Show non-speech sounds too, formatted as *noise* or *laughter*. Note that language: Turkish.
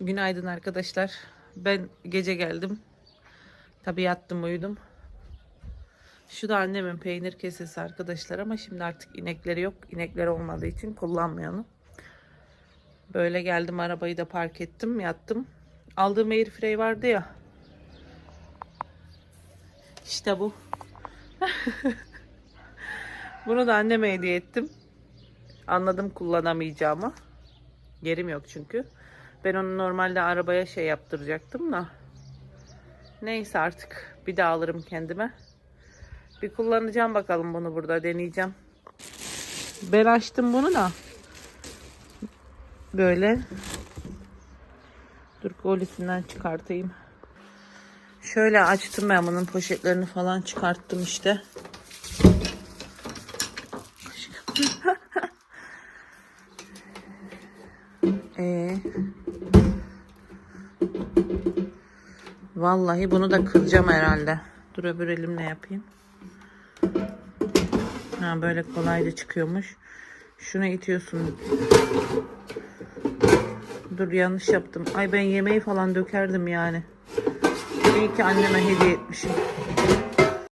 Günaydın arkadaşlar. Ben gece geldim. Tabii yattım uyudum. Şu da annemin peynir kesesi arkadaşlar ama şimdi artık inekleri yok. İnekleri olmadığı için kullanmıyor onu. Böyle geldim arabayı da park ettim yattım. Aldığım airfryer vardı ya. İşte bu. *laughs* Bunu da anneme hediye ettim. Anladım kullanamayacağımı. Yerim yok çünkü. Ben onu normalde arabaya şey yaptıracaktım da. Neyse artık bir daha alırım kendime. Bir kullanacağım bakalım bunu burada deneyeceğim. Ben açtım bunu da. Böyle. Dur kolisinden çıkartayım. Şöyle açtım ben bunun poşetlerini falan çıkarttım işte. *laughs* Ee, vallahi bunu da kıracağım herhalde. Dur öbür elimle yapayım. Ha böyle kolayca çıkıyormuş. Şunu itiyorsun. Dur yanlış yaptım. Ay ben yemeği falan dökerdim yani. İyi ki anneme hediye etmişim.